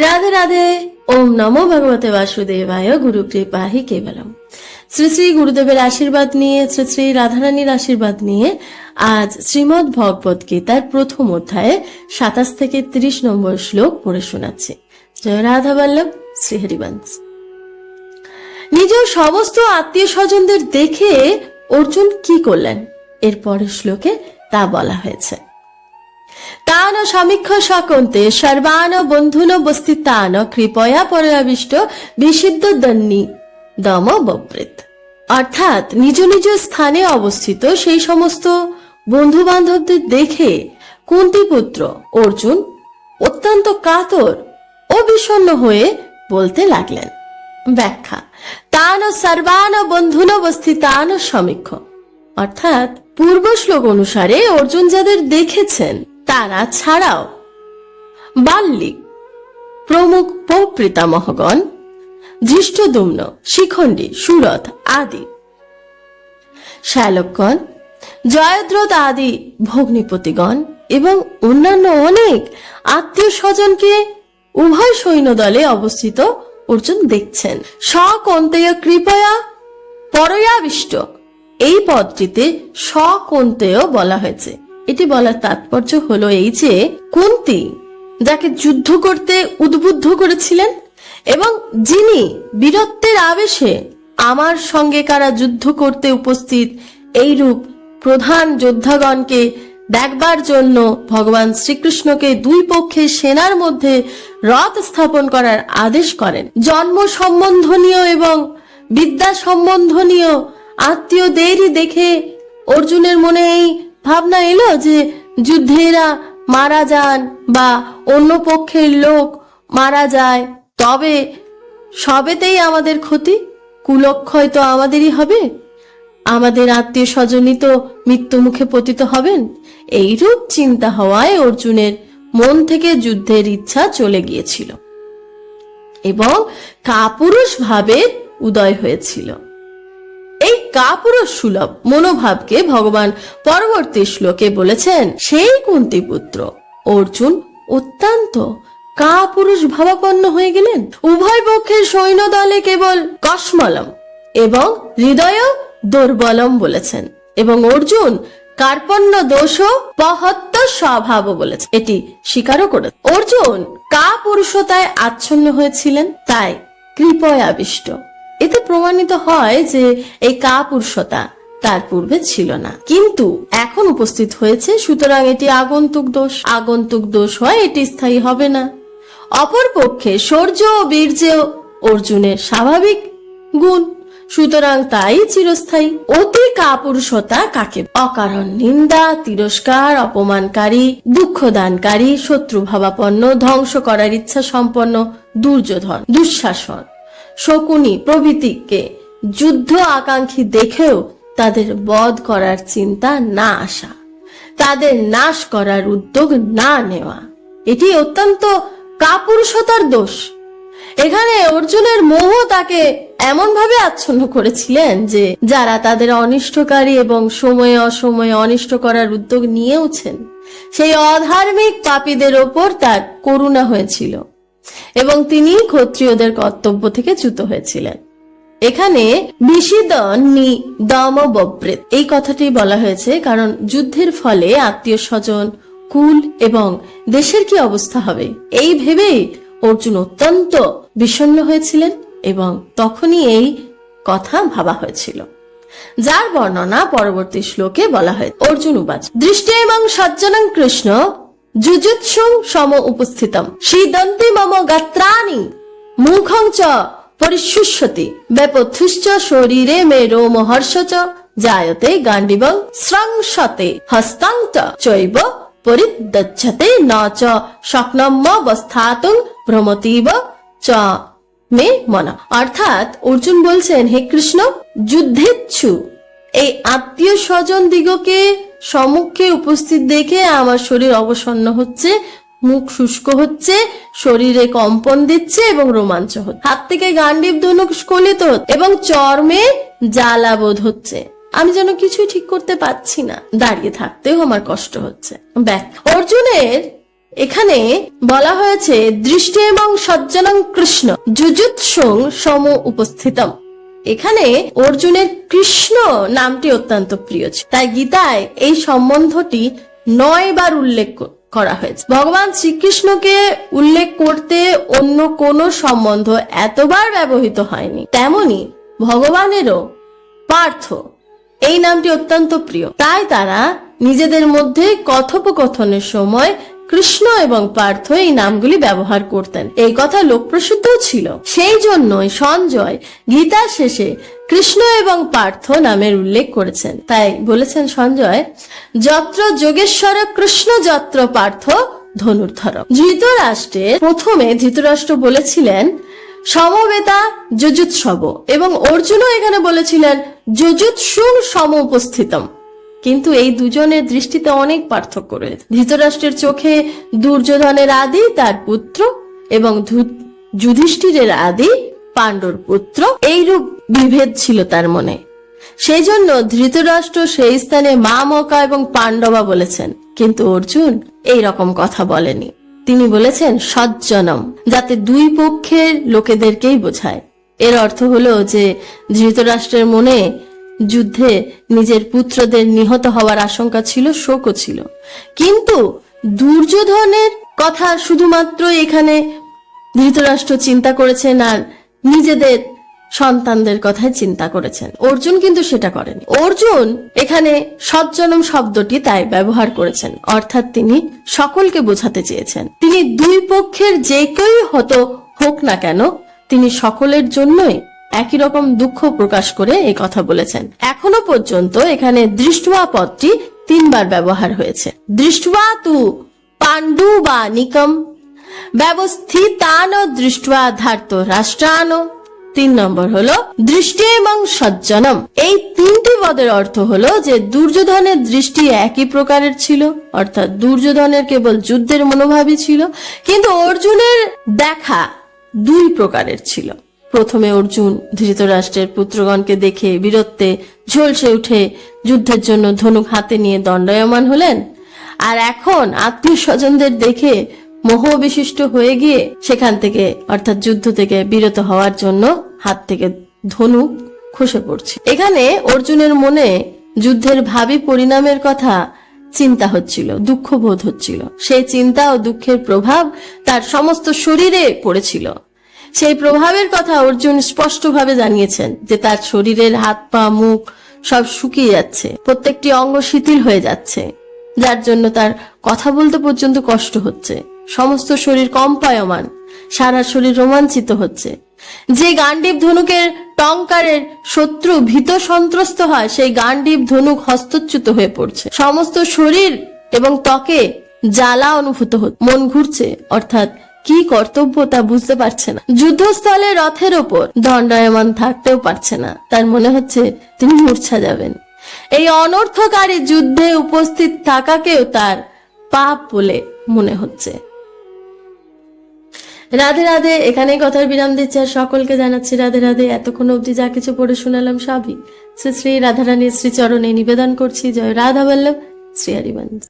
রাধে রাধে। ওম নমো ভগবতে বাসুদেবায়। গুরু কৃপাহি কেবলম। শ্রী শ্রী গুরুদেবের আশীর্বাদ নিয়ে, শ্রী শ্রী রাধারানীর আশীর্বাদ নিয়ে আজ শ্রীমদ ভগবত গীতার প্রথম অধ্যায়ে সাতাশ থেকে তিরিশ নম্বর শ্লোক পড়ে শোনাচ্ছি। জয় রাধা বল্লভ শ্রীহরিবংশ নিজের সমস্ত আত্মীয় স্বজনদের দেখে অর্জুন কি করলেন? এর পরের শ্লোকে তা বলা হয়েছে। তান সমীক্ষ সকন্তে সর্বান বন্ধুন বস্তিতান কৃপয়া পরাবিষ্ট বিশুদ্ধ দন্নি দম ববৃত অর্থাৎ নিজ নিজ স্থানে অবস্থিত সেই সমস্ত বন্ধু বান্ধবদের দেখে কুন্তিপুত্র অর্জুন অত্যন্ত কাতর ও বিষণ্ণ হয়ে বলতে লাগলেন, ব্যাখ্যা, তান সর্বান বন্ধুন অবস্থিতান সমীক্ষ। অর্থাৎ পূর্ব শ্লোক অনুসারে অর্জুন যাদের দেখেছেন তারা ছাড়াও বাল্লিক, প্রমুখ প্রপিতামহগণ ধৃষ্টদুম্ন, শিখণ্ডী, সুরথ আদি। শ্যালকগণ, জয়দ্রথ আদি ভগ্নিপতিগণ এবং অন্যান্য অনেক আত্মীয় স্বজনকে উভয় সৈন্য দলে অবস্থিত অর্জুন দেখছেন। সকন্তেয় কৃপয়া পরয়াবিষ্ট। এই পদটিতে সকন্তেয় বলা হয়েছে। এটি বলার তাৎপর্য হলো এই যে, কুন্তি যাকে যুদ্ধ করতে উদ্বুদ্ধ করেছিলেন এবং যিনি বীরত্বের আবেশে আমার সঙ্গে কারা যুদ্ধ করতে উপস্থিত এই রূপ প্রধান যোদ্ধাগণকে দেখবার জন্য ভগবান শ্রীকৃষ্ণকে দুই পক্ষের সেনার মধ্যে রথ স্থাপন করার আদেশ করেন। জন্ম সম্বন্ধনীয় এবং বিদ্যা সম্বন্ধনীয় আত্মীয়দেরই দেখে অর্জুনের মনে এই ভাবনা এলো যে যুদ্ধেরা মারা যান বা অন্য পক্ষের লোক মারা যায়, তবে সবেতেই আমাদের ক্ষতি? কুলক্ষয় তো আমাদেরই হবে। আমাদের আত্মীয় স্বজনই তো মৃত্যু মুখে পতিত হবেন। এইরূপ চিন্তা হওয়ায় অর্জুনের মন থেকে যুদ্ধের ইচ্ছা চলে গিয়েছিল এবং কাপুরুষ ভাবে উদয় হয়েছিল। কাপুরুষ সুলভ, মনোভাবকে ভগবান পরবর্তী শ্লোকে বলেছেন, সেই কুন্তিপুত্র অর্জুন অত্যন্ত কাপুরুষ ভাবাপন্ন হয়ে গেলেন। উভয় পক্ষের সৈন্য দলে কেবল কসমলম এবং হৃদয় দুর্বলম বলেছেন এবং অর্জুন কার্পণ্য দোষ পহত্ত স্বভাব বলেছে এটি স্বীকারও করে অর্জুন কাপুরুষতায় আচ্ছন্ন হয়েছিলেন, তাই কৃপয় আবিষ্ট এতে প্রমাণিত হয় যে এই কাপুরুষতা তার পূর্বে ছিল না। কিন্তু এখন উপস্থিত হয়েছে, সুতরাং এটি আগন্তুক দোষ। আগন্তুক দোষ হয়, এটি স্থায়ী হবে না। অপরপক্ষে শৌর্য ও বীর্যেও অর্জুনের স্বাভাবিক গুণ, সুতরাং তাই চিরস্থায়ী। অতি কাপুরুষতা কাকে? অকারণ, নিন্দা, তিরস্কার, অপমানকারী, দুঃখদানকারী শত্রু ভাবাপন্ন ধ্বংস করার ইচ্ছা সম্পন্ন, দুর্যোধন, দুঃশাসন। শকুনি প্রভৃতিকে যুদ্ধ আকাঙ্ক্ষী দেখেও তাদের বধ করার চিন্তা না আসা, তাদের নাশ করার উদ্যোগ না নেওয়া। এটি অত্যন্ত কাপুরুষতার দোষ। এখানে অর্জুনের মোহ তাকে এমন ভাবে আচ্ছন্ন করেছিলেন যে যারা তাদের অনিষ্টকারী এবং সময়ে অসময়ে অনিষ্ট করার উদ্যোগ নিয়েওছেন, সেই অধার্মিক পাপীদের ওপর তার করুণা হয়েছিল। এবং তিনি ক্ষত্রিয়দের কর্তব্য থেকে চ্যুত হয়েছিলেন। এখানে বিষিদন নি দম বব্রেত এই কথাটি বলা হয়েছে কারণ যুদ্ধের ফলে আত্মীয় স্বজন, কুল এবং দেশের কি অবস্থা হবে? এই ভেবেই অর্জুন অত্যন্ত বিষণ্ণ হয়েছিলেন এবং তখনই এই কথা ভাবা হয়েছিল। যার বর্ণনা পরবর্তী শ্লোকে বলা হয় অর্জুন উবাচ দৃষ্টি এবং সজ্জনং কৃষ্ণ যুজুৎসুং সম উপস্থিতম। শীদন্তি মম গাত্রাণি। মুখং চ পরিশুষ্যতি। ব্যাপথুশ্চ শরীরে মে রোমহর্ষ চ। জায়তে গান্ডিবং স্রংসতে হস্তাং চৈব পরিদচ্ছতে ন চ। শক্নম্যবস্থাতুং ভ্রমতীব চ। মে মন। অর্থাৎ অর্জুন বলছেন, হে কৃষ্ণ, যুদ্ধেচ্ছু। এই আত্মীয় স্বজন দিগকে সম্মুখে উপস্থিত দেখে আমার শরীর অবসন্ন হচ্ছে, মুখ শুষ্ক হচ্ছে, শরীরে কম্পন দিচ্ছে এবং রোমাঞ্চ হচ্ছে। হাত থেকে গান্ডীব স্খলিত হচ্ছে এবং চর্মে জ্বালা হচ্ছে। আমি যেন কিছুই ঠিক করতে পারছি না। দাঁড়িয়ে থাকতেও আমার কষ্ট হচ্ছে। ব্যাক। অর্জুনের এখানে বলা হয়েছে, দৃষ্টি এবং সজ্জনং কৃষ্ণ যুজুৎসং সম উপস্থিতম এখানে অর্জুনের কৃষ্ণ নামটি অত্যন্ত প্রিয় ছিল। তাই গীতায় এই সম্বন্ধটি নয় বার উল্লেখ করা হয়েছে। ভগবান শ্রীকৃষ্ণকে উল্লেখ করতে অন্য কোনো সম্বন্ধ এতবার ব্যবহৃত হয়নি। তেমনি ভগবানেরও পার্থ এই নামটি অত্যন্ত প্রিয়। তাই তারা নিজেদের মধ্যে কথোপকথনের সময় কৃষ্ণ এবং পার্থ এই নামগুলি ব্যবহার করতেন। এই কথা লোকপ্রসিদ্ধ ছিল। সেই জন্যই সঞ্জয় গীতা শেষে কৃষ্ণ এবং পার্থ নামের উল্লেখ করেছেন। তাই বলেছেন সঞ্জয়, যত্র যোগেশ্বর, কৃষ্ণ যত্র পার্থ ধনুর্ধর ধৃতরাষ্ট্রের প্রথমে ধৃতরাষ্ট্র বলেছিলেন, সমবেতা যজুৎসব। এবং অর্জুনও এখানে বলেছিলেন, যজুৎসুং সম উপস্থিতম কিন্তু এই দুজনের দৃষ্টিতে অনেক পার্থক্য রয়েছে। ধৃতরাষ্ট্রের চোখে দুর্যোধনের আদি, তার পুত্র, এবং যুধিষ্ঠিরের আদি, পাণ্ডর পুত্র। এইরূপ বিভেদ ছিল তার মনে। সেই জন্য ধৃতরাষ্ট্র সেই স্থানে মা মকা এবং পাণ্ডবা বলেছেন। কিন্তু অর্জুন এই রকম কথা বলেনি। তিনি বলেছেন, সজ্জনম যাতে দুই পক্ষের লোকেদেরকেই বোঝায়। এর অর্থ হলো যে ধৃতরাষ্ট্রের মনে যুদ্ধে নিজের পুত্রদের নিহত হওয়ার আশঙ্কা ছিল, শোকও ছিল। কিন্তু দুর্যোধনের কথা শুধুমাত্র এখানে ধৃতরাষ্ট্র চিন্তা করেছেন আর নিজেদের সন্তানদের কথাই চিন্তা করেছেন। অর্জুন কিন্তু সেটা করেন। অর্জুন এখানে সজ্জনম শব্দটি তাই ব্যবহার করেছেন। অর্থাৎ তিনি সকলকে বোঝাতে চেয়েছেন। তিনি দুই পক্ষের যে কেউই হতো হোক না কেন, তিনি সকলের জন্যই একই রকম দুঃখ প্রকাশ করে এই কথা বলেছেন। এখনও পর্যন্ত এখানে দৃষ্টুয়া পদটি তিনবার ব্যবহার হয়েছে। দৃষ্টুয়া তু পাণ্ডু বা নিকম, ব্যবস্থিতান দৃষ্ট্বা ধার্ত রাষ্ট্রান। তিন নম্বর হলো দৃষ্টি এবং সজ্জনম। এই তিনটি পদের অর্থ হলো যে দুর্যোধনের দৃষ্টি একই প্রকারের ছিল, অর্থাৎ দুর্যোধনের কেবল যুদ্ধের মনোভাবই ছিল, কিন্তু অর্জুনের দেখা দুই প্রকারের ছিল। প্রথমে অর্জুন ধৃতরাষ্ট্রের পুত্রগণকে দেখে বীরত্বে ঝলসে উঠে যুদ্ধের জন্য ধনুক হাতে নিয়ে দণ্ডায়মান হলেন। আর এখন আত্মীয় স্বজনদের দেখে মোহ বিশিষ্ট হয়ে গিয়ে সেখান থেকে, অর্থাৎ যুদ্ধ থেকে বিরত হওয়ার জন্য হাত থেকে ধনুক খসে পড়ছে। এখানে অর্জুনের মনে যুদ্ধের ভাবি পরিণামের কথা চিন্তা হচ্ছিল দুঃখ বোধ হচ্ছিল। সেই চিন্তা ও দুঃখের প্রভাব তার সমস্ত শরীরে পড়েছিল। সেই প্রভাবের কথা অর্জুন স্পষ্টভাবে জানিয়েছেন যে তার শরীরের হাত পা, মুখ সব শুকিয়ে যাচ্ছে, প্রত্যেকটি অঙ্গ শিথিল হয়ে যাচ্ছে, যার জন্য তার কথা বলতে পর্যন্ত কষ্ট হচ্ছে, সমস্ত শরীর কম্পায়মান, সারা শরীর রোমাঞ্চিত হচ্ছে। যে গান্ডীব ধনুকের টঙ্কারের শত্রু ভীত সন্ত্রস্ত হয়, সেই গান্ডীব ধনুক হস্তচ্যুত হয়ে পড়ছে। সমস্ত শরীর এবং ত্বকে জ্বালা অনুভূত হচ্ছে, মন ঘুরছে, অর্থাৎ কি কর্তব্য তা বুঝতে পারছে না। যুদ্ধস্থলে রথের ওপর দণ্ডায়মান থাকতেও পারছে না। তার মনে হচ্ছে তিনি মূর্ছা যাবেন। এই অনর্থকারী যুদ্ধে উপস্থিত থাকাকেও তার পাপ বলে মনে হচ্ছে। রাধে রাধে এখানে কথার বিরাম দিচ্ছে আর সকলকে জানাচ্ছি রাধে রাধে, এতক্ষণ অবধি যা কিছু পড়ে শোনালাম সবই শ্রী শ্রী রাধারানীর শ্রীচরণে নিবেদন করছি। জয় রাধা বল্লভ, শ্রী হরিবংশ